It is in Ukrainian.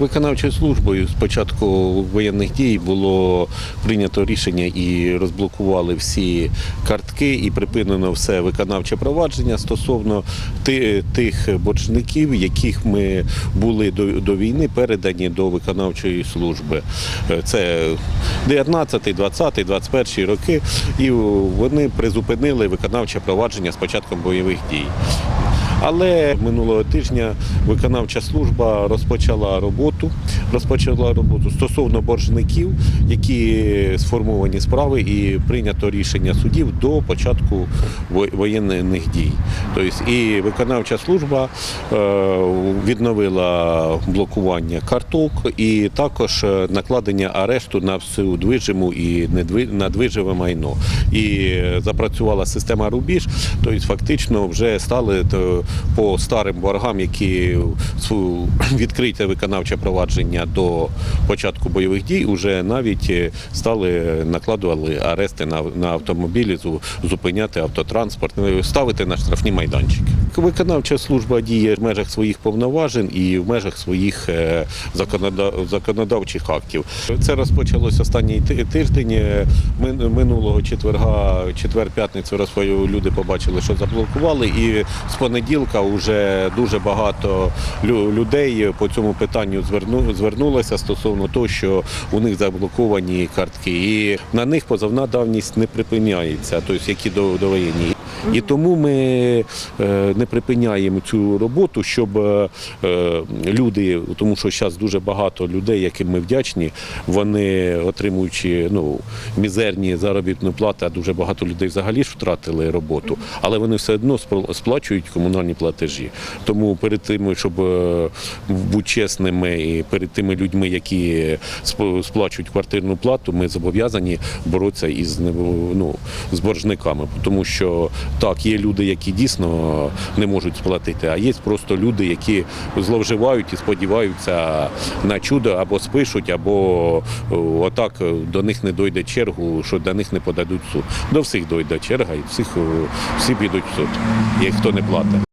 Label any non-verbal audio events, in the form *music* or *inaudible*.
Виконавчою службою з початку воєнних дій було прийнято рішення і розблокували всі картки, і припинено все виконавче провадження стосовно тих боржників, яких ми були до, війни передані до виконавчої служби. Е, Це 19, 20, 21 роки, і вони призупинили виконавче провадження з початком бойових дій. Але минулого тижня виконавча служба розпочала роботу, розпочала роботу стосовно боржників, які сформовані справи, і прийнято рішення судів до початку воєнних дій. Тобто і виконавча служба е, відновила блокування карток і також е, накладення арешту на всю движиму і надвиживе майно. І запрацювала система рубіж, тобто фактично вже стали по старим боргам, які *clears throat* відкрите виконавче провадження до початку бойових дій, вже навіть е, стали накладували арести на, на автомобілі, зупиняти автотранспорт, е, ставити на штрафні майданчики. Виконавча служба діє в межах своїх повноважень і в межах своїх е, законодавчих актів. Це розпочалось останній тиждень. Е, Минулого четверга, четвер-п'ятницю розпо- люди побачили, що заблокували, і з понеділка вже дуже багато людей по цьому питанню звернулося стосовно того, що у них заблоковані картки, і на них позовна давність не припиняється, тобто які до, довоєнні. І тому ми е, не припиняємо цю роботу, щоб е, е, люди, тому що зараз дуже багато людей, яким ми вдячні, вони отримуючи ну, мізерні заробітні плати, а дуже багато людей взагалі ж втратили роботу, але вони все одно сплачують комунальні платежі. Тому перед тим, щоб бути чесними і перед тими людьми, які сп- сплачують квартирну плату, ми зобов'язані боротися із ну, з боржниками, тому що так, є люди, які дійсно не можуть сплатити, а є просто люди, які зловживають і сподіваються на чудо або спишуть, або отак е, до них не дойде чергу, що до них не подадуть суд. До всіх дойде черга, і всіх всі підуть в суд, як хто не платить.